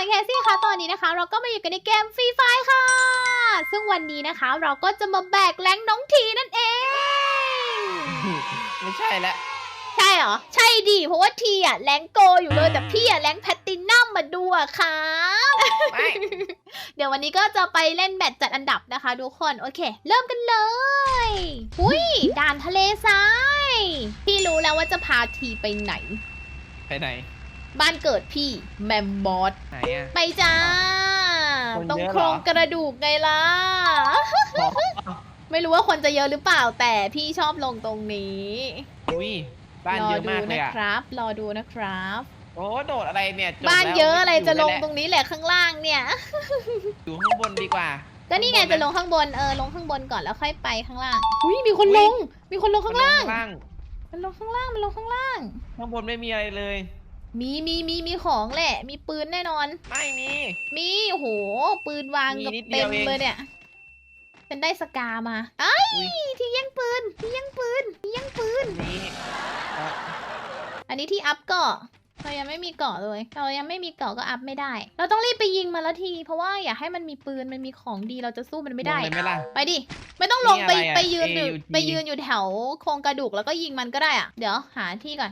านแคซี่คะตอนนี้นะคะ เราก็มาอยู่กันในเกมฟรีไฟค่ะ ซึ่งวันนี้นะคะ เราก็จะมาแบกแรงน้องทีนั่นเอง ไม่ใช่แล้วใช่เหรอ ใช่ดิเพราะว่าทีอะแรงโกอยู่เลยแต่พี่อะแรงแพลตตินัมมาดูอะค่ะไม่ เดี๋ยววันนี้ก็จะไปเล่นแมตช์จัดอันดับนะคะทุกคน โอเค เริ่มกันเลยอุ้ยด่านทะเลทราย พี่รู้แล้วว่าจะพาทีไปไหน ไปไหน บ้านเกิดพี่แมมมอสไหนอะ ไปจ้า คนตรงเยอะโครงเหรอกระดูกไงล่ะ อ๋อไม่รู้ว่าคนจะเยอะหรือเปล่าแต่พี่ชอบลงตรงนี้อุ้ยบ้านรอเยอะดูมากเลยนะอะครับ รอดูนะครับ โอ้โดดอะไรเนี่ยจบ้านแล้วเยอะอะไรม่จะลงยู่ตรงนี้แหละข้างล่างเนี่ย อยู่ข้างบนดีกว่า ก็นี่ไงข้างบนจะนะลงข้างบนเออลงข้างบนก่อนแล้วค่อยไปข้างล่างอุ้ยมีคนอุ๊ลยงมีคนลงข้างล่างข้างล่าง มันลงข้างล่างมันลงข้างล่าง ข้างบนไม่มีอะไรเลย มีมีมีมีของแหละ มีปืนแน่นอน ไม่มี มีโอ้โห ปืนวางมีกับนิดเดีเต็ยวมเอง เลยเนี่ย เป็นได้สกามาไอ้ยอุ๊ยที่แย่งปืนที่แย่งปืนที่แย่งปืน นี่เอ่ออันนี้ที่อัพเกาะเรายังไม่มีเกาะเลย เรายังไม่มีเกาะก็อัพไม่ได้ เราต้องรีบไปยิงมันละที เพราะว่าอยากให้มันมีปืนมันมีของดีเราจะสู้มันไม่ได้ ลงเลยไหมล่ะ ไปดิ ไม่ต้องลงไปนี่อะไรอะไปยืนอยู่ AUG ไปยืนอยู่แถวโครงกระดูกแล้วก็ยิงมันก็ได้อะเดี๋ยวหาที่ก่อน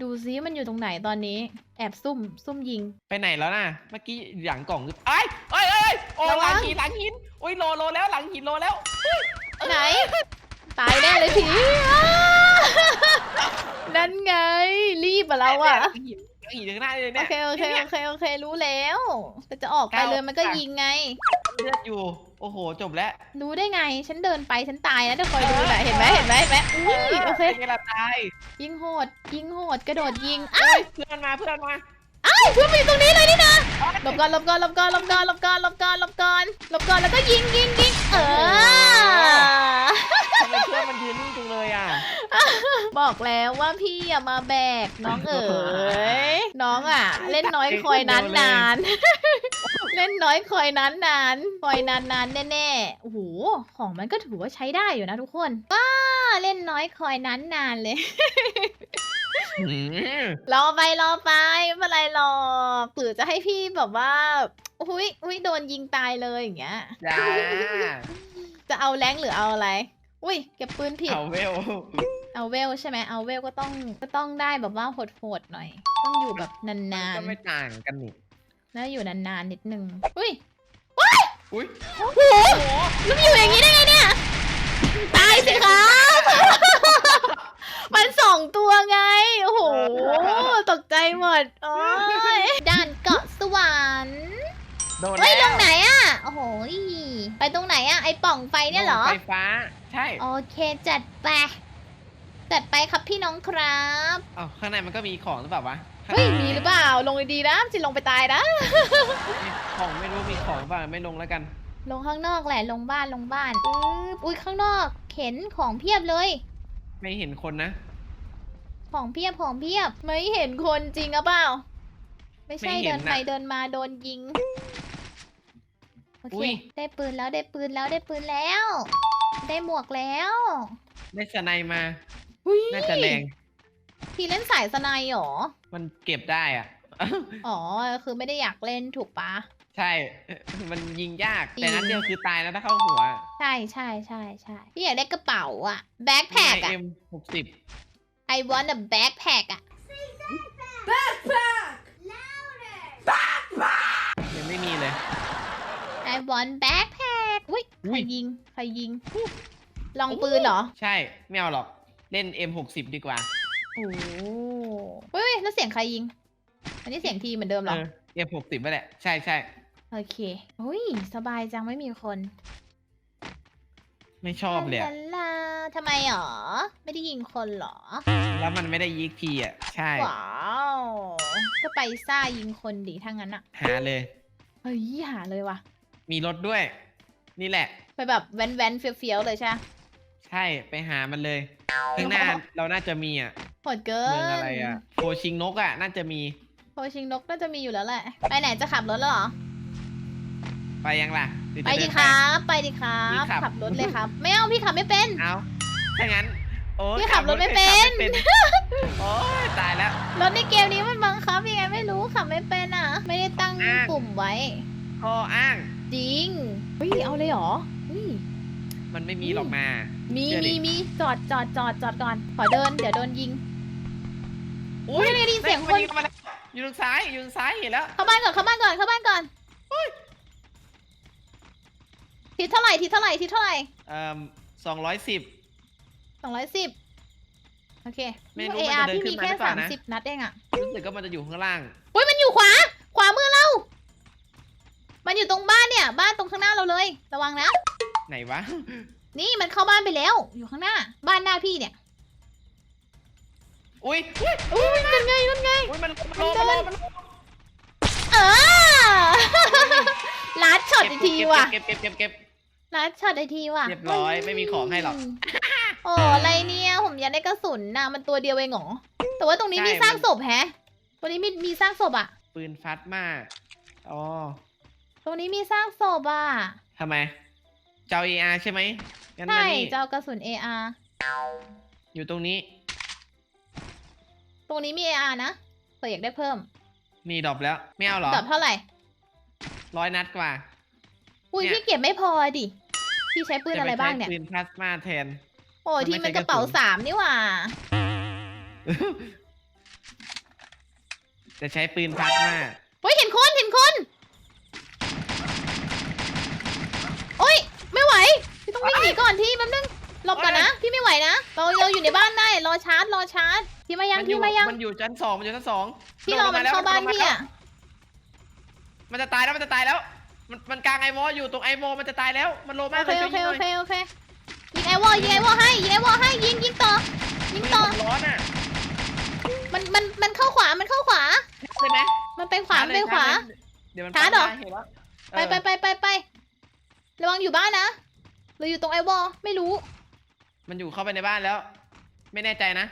ดูซิมันอยู่ตรงไหนตอนนี้ แอบซุ่มซุ่มยิง ไปไหนแล้วน่ะ เมื่อกี้หลังกล่องคือไอ้ยเอ้ยเอ้ยเอ้ยโอ้ระหวัลังง หินหลังหินโอ้ยโลโลแล้วหลังหินโลแล้วไหน ตายแน่เลยผีอ้า นั่นไง รีบอะเราอะหลังหิน หลังหินข้างหน้าเลยโอเนี่ยเคโอเคนี่โอยเคโอเครู้แล้ว แต่จะออกไปก้าวเลยมันก็ค่ะยิงไง เลือดอยู่ โอ้โห จบแล้วรู้ได้ไง ฉันเดินไปฉันตายนะเดี๋ยวคอยดูแหละเห็นไหมเห็นไหมเห็นไหมอุ้ยโอเค ป็นไงล่ะตายยิงโหด ยิงโหดกระโดดยิงอ้าวเพื่อนมาเพื่อนมาอ้าวเพื่อนมาอยู่ตรงนี้เลยนี่นะหลบก่อนหลบก่อนหลบก่อนหลบก่อนหลบก่อนหลบก่อนหลบก่อนหลบก่อนแล้วก็ยิงยิงยิงเออ ทำไมเพื่อนมันยืนนิ่งจังเลยอะ บอกแล้วว่าพี่อย่ามาแบกน้องเอ๋ยน้องอะ เล่นน้อยคอยนานนานๆเล่นน้อยคอยนานนานๆคอยนานนานๆแน่ๆโอ้โหของมันก็ถือว่าใช้ได้อยู่นะทุกคนว้าเล่นน้อยคอยนานนานๆเลยอืมรอไปรอไปไม่เป็นไรหรอกหรือจะให้พี่แบบว่าอุ้ยอุ้ยโดนยิงตายเลยอย่างเงี้ยจ้าจะเอาแรงหรือเอาอะไร อุ้ยเก็บปืนผิดเอาเวล เอาเวลใช่ไหมเอาเวลก็ต้องก็ต้องได้แบบว่าโหดๆหน่อย ต้องอยู่แบบนานก็ไม่ต่างกันนี่ๆแล้วอยู่นานๆนิดนึงอุ้ยอุ้ยโอ้โหแล้วมันอยู่อย่างนี้ได้ไงเนี่ยตายสิครับ มันสองตัวไงโอ้โหตกใจหมดโอ้ยด่านเกาะสวรรค์โดนเฮ้ยแล้วตรงไหนอะโอ้โหยไปตรงไหนอะไอป่องไฟเนี่ยเหรอ ไฟฟ้า ใช่ โอเคจัดไป จัดไปครับพี่น้องครับเอ้าข้างในมันก็มีของหรือเปล่าวะเฮ้ยมีหรือเปล่า ลงดีๆนะจะลงไปตายนะ ของไม่รู้มีของหรือเปล่าไม่ลงแล้วกันลงข้างนอกแหละลงบ้านลงบ้านอืออุ้ยข้างนอกเข็นของเพียบเลย ไม่เห็นคนนะ ของเพียบของเพียบ ไม่เห็นคนจริงหรือเปล่า ไม่ใช่ไม่เห็เดินนน่ะไปเดินมาโดนยิงโออุ๊เคย ได้ปืนแล้วได้ปืนแล้วได้ปืนแล้ว ได้หมวกแล้ว ได้สไนมา หุ้ยน่าจะแรง พี่เล่นสายสไนด์เหรอ มันเก็บได้อะอ๋อ คือไม่ได้อยากเล่นถูกปะ ใช่ มันยิงยากจริงแต่นัดเดียวคือตายแล้วถ้าเข้าหัวใช่ใช่ใช่ใช่พี่อยากได้กระเป๋าอะแบ็คแพคอะ เอ็มหกสิบ I want a backpack อะยังไม่มีเลย I want backpack อุ้ยอุ๊ใครย ยิง ใครยิง ลองปืนเหรอ ใช่ ไม่เอาหรอก เล่น M60 ดีกว่าโอ้เฮ้ยแล้วเสียงใครยิง อันนี้เสียงทีเหมือนเดิมเหรเอออ M60 ไม่แหละ ใช่ใช่โอเคอุ้ยสบายจังไม่มีคนไม่ชอบเลยอะลาลาทำไมหรอ ไม่ได้ยิงคนเหรอ แล้วมันไม่ได้ยิกทีอะ ใช่ ว้าว ก็ไปซ่ายิงคนดีถ้างั้นอะหาเลย เฮ้ยหาเลยว่ะ มีรถด้วย นี่แหละ ไปแบบแว้นๆเฟี้ยวๆเลยใช่ไหม ใช่ไปหามันเลยข้างหน้าเราน่าจะมีอะโหดเกินเมืองอะไรอะโคชิงนกอะ น่าจะมีโคชิงนกน่าจะมีอยู่แล้วแหละ ไปไหนจะขับรถแล้วเหรอ ไปยังล่ะหรือไปจะเนดิครับ ไปดิครัพี่บ ขับ ขับรถเลยครับ ไม่เอาพี่ขับไม่เป็น เอาถ้างั้น โอ้ยพี่ขับรถไม่เป็น ขับไม่โอ้ยตายแล้ว รถในเกมนี้มันบังคับยังไงไม่รู้ขับไม่เป็นอะ ไม่ได้ตั้งอ้าง ปุ่มไว้ ข้ออ้าง จริงเฮ้ยเอาเลยเหรอเฮ้ย มันไม่มีหรอกนา มีเชื่อดิ มีมีจอดจอดจอดจอดก่อน ขอเดิน เดี๋ยวโดนยิง อุ้ยไม่ได้ยินเสียงคนมัมาแล้วอยู่ทางซ้ายอยู่ทางซ้ายเห็นแล้วเข้าบ้านก่อนเข้าบ้านก่อนเข้าบ้านก่อนทิศเท่าไหร่ทิศเท่าไหร่ทิศเท่าไหร่เอ่อสองร้อยสิบ สองร้อยสิบโอเคไม่รู้เอมันอาจะร์เดินพี่มีขึ้นมาแค่หรือเปสาล่ามนะ สิบนัดเองอะรู้สึกว่ามันจะอยู่ข้างล่างเฮ้ยมันอยู่ขวา ขวามือเรา มันอยู่ตรงบ้านเนี่ย บ้านตรงข้างหน้าเราเลย ระวังนะ ไหนวะ นี่มันเข้าบ้านไปแล้ว อยู่ข้างหน้า บ้านหน้าพี่เนี่ย อุ้ยอุ้ยอุ้ยมันไงมันไงอุ้ยมันมันโลมันโลมันโลเออลัดช็อตอีกทีว่ะเก็บเก็บเก็บเก็บลัดช็อตอีกทีว่ะเรียบร้อยไม่มีของให้หรอกโอ้อะไรเนี่ยผมอยากได้กระสุนนะมันตัวเดียวเองเหรอแต่ว่าตรงนี้ใช่มีสร้างมันศพแฮะตรงนี้มีมีสร้างศพอะ ปืนฟัดมากอ๋อตรงนี้มีสร้างศพอะทำไม เจ้าเออาใช่ไหม งั้นใช่มานี่จะเอากระสุน AR อยู่ตรงนี้ ตรงนี้มี AR นะเผื่ออยากได้เพิ่มมีดรอปแล้ว ไม่เอาเหรอดรอปเท่าไหร่ ร้อยนัดกว่า อุ้ยเนี่ย พี่เก็บไม่พอดิ พี่ใช้ปืนอะไรบ้างเนี่ยจปใช้ปืนพลาสมาแทน โอ้ยมันที่ไม่มันใช่กระเป๋ากระสุนสามนี่หว่า จะใช้ปืนพลาสมา เฮ้ยเห็นคนเห็นคนโอ้ยไม่ไหว พี่ต้อง วิ่งหนีก่อนที่แป๊บนึงหลบก่อนนะพี่ไม่ไหวนะเราเราอยู่ในบ้านได้รอชาร์จรอชาร์จพี่มายังอพี่ยู่มายังมันอยู่ชั้นสองมันอยู่ชั้นสองพี่รอมันโดดลงเข้าบ้านแล้วพี่โดดลงมอะมันจะตายแล้วมันจะตายแล้ว มันมันกลางไอวออยู่ตรงไอวอมันจะตายแล้วมันโลโอมากเคเลยโอเคช่วยโอยิงหเคน่อยโอเคยิงไอวอลยิงไอวอลให้ยิงไอวอลให้ยิงยิงต่อยิงต่อมันร้อนอะมันมันมันเข้าขวามันเข้าขวาใช่ไหมมันไปขวามันไปขวาชร์จเลยเดี๋ยวมันชาร์จเหรอตมมเห็นแล้วไปไปไปไปไประวังอยู่บ้านนะ หรืออยู่ตรงไอวอลไม่รู้ มันอยู่เข้าไปในบ้านแล้ว ไม่แน่ใจนะ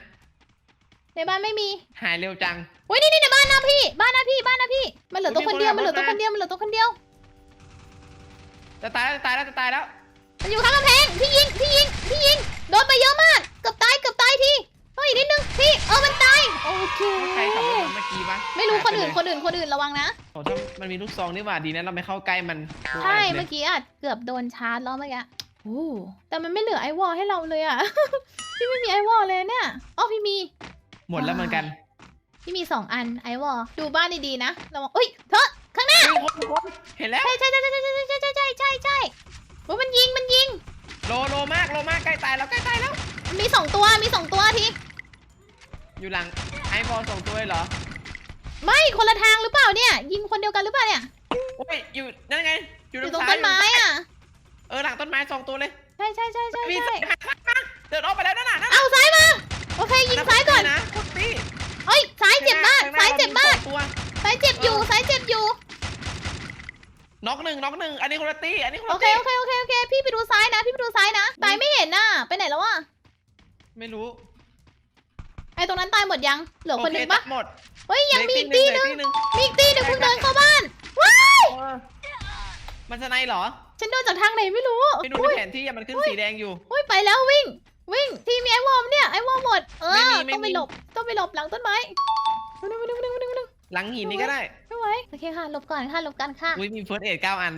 ในบ้านไม่มีหายเร็วจังเฮ้ยนี่นี่ในบ้านนะพี่ บ้านนะพี่บ้านนะพี่ มันเหลือตัวคนเดียวมีคนมันเหลือตัวขัคบรถมานเดียวมันเหลือตัวคนเดียว จะตายแล้วจะตายแล้วจะตายแล้ว มันอยู่ข้างกำแพงพี่ยิงพี่ยิงพี่ยิงโดนไปเยอะมากเกือบตายเกือบตายทีเฮ้ยนิดนึงพี่เออมันตายโอเคใครขับรถมาเมื่อกี้ปะไม่รู้หายคนปอื่นเลยคนอื่นคนอื่นระวังนะโอ้ถ้ามันมีลูกซองนี่หว่าดีนะเราไม่เข้าใกล้มันใช่โดนอัดลยเมื่อกี้อะเกือบโดนชาร์จแล้วเมื่อกี้ โอ้แต่มันไม่เหลือไอวอลให้เราเลยอะ พี่ไม่มีไอวอลเลยเนี่ยอ๋อพี่มี หมดแล้วเหมือนกัน พี่มีสองอันไอวอลดูบ้านดีๆนะระวังอุ้ยเธอข้างหน้าเฮ้ยคนคนเห็นแล้ว ใช่ใช่ใช่ใช่ใช่ใช่ใช่ใช่ใช่ใช่โอ้ยมันยิงมันยิง โลโลมากโลมากใกล้ตายแล้วใกล้ตายแล้ว มีสองตัวมีสองตัวทีอยู่หลังไอบอลส่งตัวเลยเหรอ ไม่คนละทางหรือเปล่าเนี่ย ยิงคนเดียวกันหรือเปล่าเนี่ยโอ้ยอยู่นั่นไงอยู่อยู่ทางตรงซ้ายต้นไม้อะ เออหลังต้นไม้สองตัวเลยใช่ใช่ใช่ใช่มีใช่สายหักมาเดินออกไปแล้วนั่นน่ะนั่นน่ะเอาซ้ายมาโอเคยิงซ้ายก่อนนะคุณตี้เอ้ยซ้ายเจ็บมากข้งหน้ซ้ายเจ็บมากข้งหน้ซ้ายเจ็บอยู่ซ้ายเจ็บอยู่น็อกหนึ่งน็อกหนึ่งอันนี้คนละตี้อันนี้คนโอละเคตี้โอเคโอเคโอเคพี่ไปดูซ้ายนะ พี่ไปดูซ้ายนะตายไม่เห็นน่ะไปไหนแล้ววะไม่รู้ไอตรงนั้นตายหมดยังเหลือคนหนึ่งโเปะหมดเฮ้ยยังมีอีกเหลืตีอหนึ่งตีหนึ่งมีอีกตีหนึ่งเพิ่งเดินเข้าบ้านว้ายเออมันสไนเหรอ ฉันโดนจากทางไหนไม่รู้ไปดูในอุ้ยแผนที่อะมันขึ้นสีแดงอยู่ อุ้ยไปแล้ววิ่ง วิ่งทีมีไอวอร์มเนี่ยไอวอร์มหมดเออไม่มีไม่ต้องไปมี หลบต้องไปหลบหลังต้นไม้มาดูมาดูมาดูมาดูมาดูหลังหินนี่ก็ได้ไม่ไหวโอเคค่ะหลบก่อนค่ะหลบกันค่ะอุ้ยมีเฟิร์สเอ็ดเก้าอัน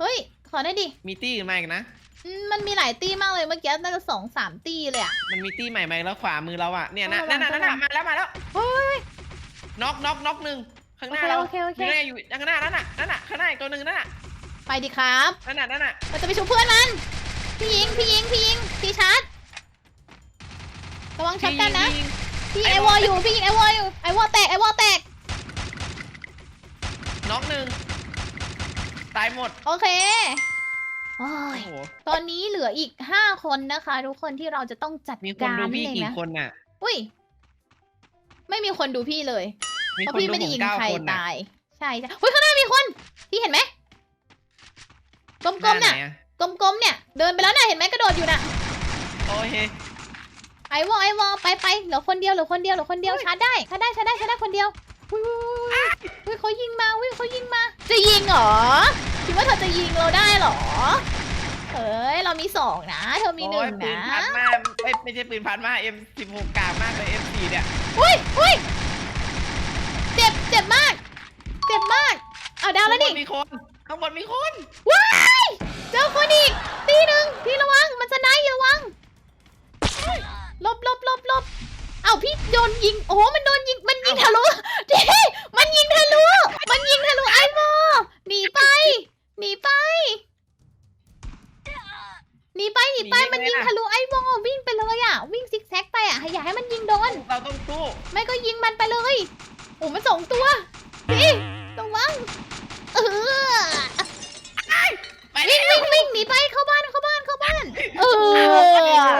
เฮ้ยขอได้ดิมีตี้อื่นมาอีกนะ อืมมันมีหลายตีมากเลยเมื่อกี้น่าจะสองสามตีเลยอะมันมีตี้ใหม่มาอีกแล้วขวามือเราอะเนี่ยนะเอานั่นน่ะระวันั่งนน่ะมาแล้วมาแล้วเฮ้ยน็อกน็อกน็อกหนึ่งข้างหโอน้าเคเราโอเคโอเคอยู่ไหนอยู่ข้างหน้านั่นน่ะนั่นน่ะข้างหน้าอีกตัวหนึ่งนั่นน่ะ ไปดิครับ นั่นน่ะนั่นน่ะเราจะไปชูเพื่อนมัน พี่ยิง พี่ยิง พี่ยิง พี่ชาร์จระวังช็อตกันนะ ยิง พี่ไอ้ไอววออล อยู่ พี่ยิงไอวออยู่ ไอวอแตก ไอวอแตก น็อกหนึ่งตายหมด โอเคโอ้โอ้ยโห ตอนนี้เหลืออีกห้าคนนะคะ ทุกคนที่เราจะต้องจัดมีคนการดูนั่นพี่เองกี่นะคนน่ะ อุ้ย ไม่มีคนดูพี่เลย มีเพราะคนพี่ดูไม่ได้ผมยิงเก้าใครคนน่ะตาย ใช่ใช่เฮ้ยข้างหน้ามีคน พี่เห็นไหม กลมๆเนี่ยหาไหอะกลมๆเนี่ย เดินไปแล้วน่ะ เห็นไหมกระโดดอยู่น่ะ โอเค ไอวอไอวอไปไปเหลือคนเดียวเหลือคนเดียวเหลือคนเดียวชาร์จได้ชาร์จได้ชาร์จได้ชาร์จได้คนเดียวอุ้ยอุ้ยเขายิงมาอุ้ยเขายิงมา จะยิงเหรอ คิดว่าเธอจะยิงเราได้เหรอ เอ้ยเรามีสองนะ เธอมีหนึ่งโอ้ยปืนะพัดมาเอ้ยไม่ใช่ปืนพัดมา M16 กากมากเลย M4 เนี่ย อุ้ยอุ้ยเจ็บเจ็บมาก เจ็บมาก เอาดาวแล้วข้างบนี่นมีคน ข้างบนมีคน ว้า ยเจอคนอีกตีหนึ่งพี่ระวังมันจะได้ระวังหลบหลบหลบหลบเอาพี่โดนยิงโอ้โหมันโดนยิงมันยิงทะลุเจ๊มันยิงทะลุมันยิงทะลุไอ้โมหนีไปหนีไปหนีไปหนีไปมันยิงทะลุไอ้โมวิ่งไปเลยอะ วิ่งซิกแซกไปอะอย่าให้มันยิงโดน เราต้องสู้ ไม่ก็ยิงมันไปเลย โอ้มันสองตัวพี่ระวัง เออ ไป วิ่ งวิ่งวิ่งหนีไปเข้าบ้านเข้าบ้านเข้าบ้าน เออ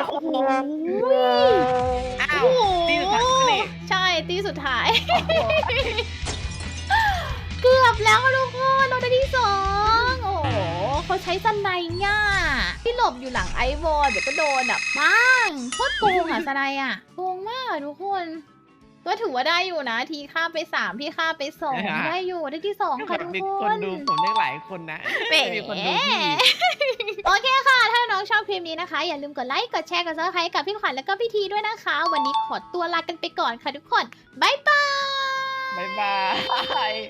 โอ้โหโอ้ยอ้าวโอ้โหตีสุดท้ายนี่ใช่ตีสุดท้าย เกือบแล้วทุกคนเราได้ที่สองโอ้โหเขาใช้สไนด์ง่าที่หลบอยู่หลังไอวอลเดี๋ยวก็โดนอะปังโคตรโกงอะสไนด์อะโกงมากอะทุกคน ก็ถือว่าได้อยู่นะ ทีข้ามไปสามพี่ข้ามไปสองได้อยู่ได้ที่สองค่ะทุกมีคคนน ดูผมได้หลายคนนะแหม มีคนดูพี่ โอเคค่ะ ถ้าน้องชอบคลิปนี้นะคะ อย่าลืมกดไลค์ กดแชร์ กดซับสไครต์กับพี่ขวัญแล้วก็พี่ทีด้วยนะคะ วันนี้ขอตัวลากันไปก่อนค่ะทุกคน บ๊ายบาย บ๊ายบาย